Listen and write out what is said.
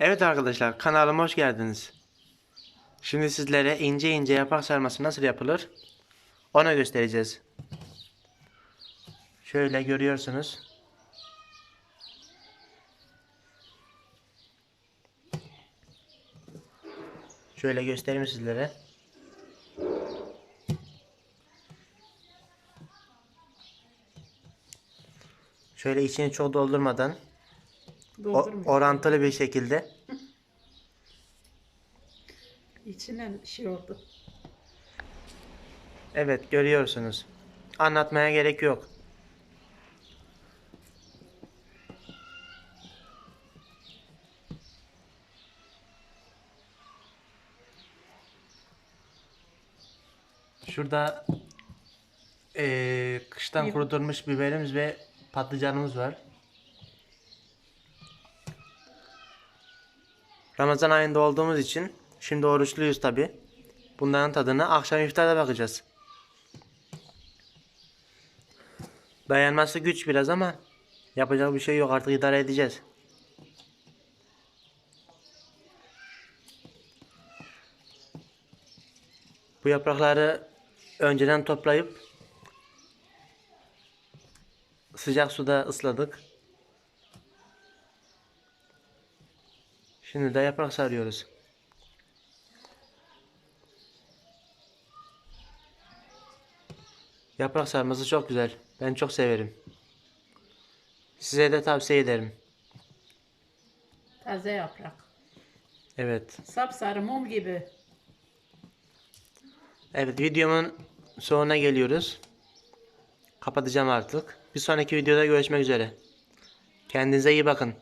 Evet arkadaşlar kanalıma hoş geldiniz. Şimdi sizlere ince ince yaprak sarması nasıl yapılır onu göstereceğiz. Şöyle görüyorsunuz. Şöyle göstereyim sizlere. Şöyle içini çok doldurmadan o- Doldurmuyor. orantılı bir şekilde İçine şey oldu. Evet görüyorsunuz. Anlatmaya gerek yok. Şurada eee, kıştan kurutulmuş biberimiz ve patlıcanımız var. Ramazan ayında olduğumuz için şimdi oruçluyuz tabi. Bunların tadına akşam iftarda bakacağız. Dayanması güç biraz ama yapacak bir şey yok artık idare edeceğiz. Bu yaprakları önceden toplayıp sıcak suda ısladık. Şimdi de yaprak sarıyoruz. Yaprak sarması çok güzel. Ben çok severim. Size de tavsiye ederim. Taze yaprak. Evet. Sapsarı mum gibi. Evet videomun sonuna geliyoruz. Kapatacağım artık. Bir sonraki videoda görüşmek üzere. Kendinize iyi bakın.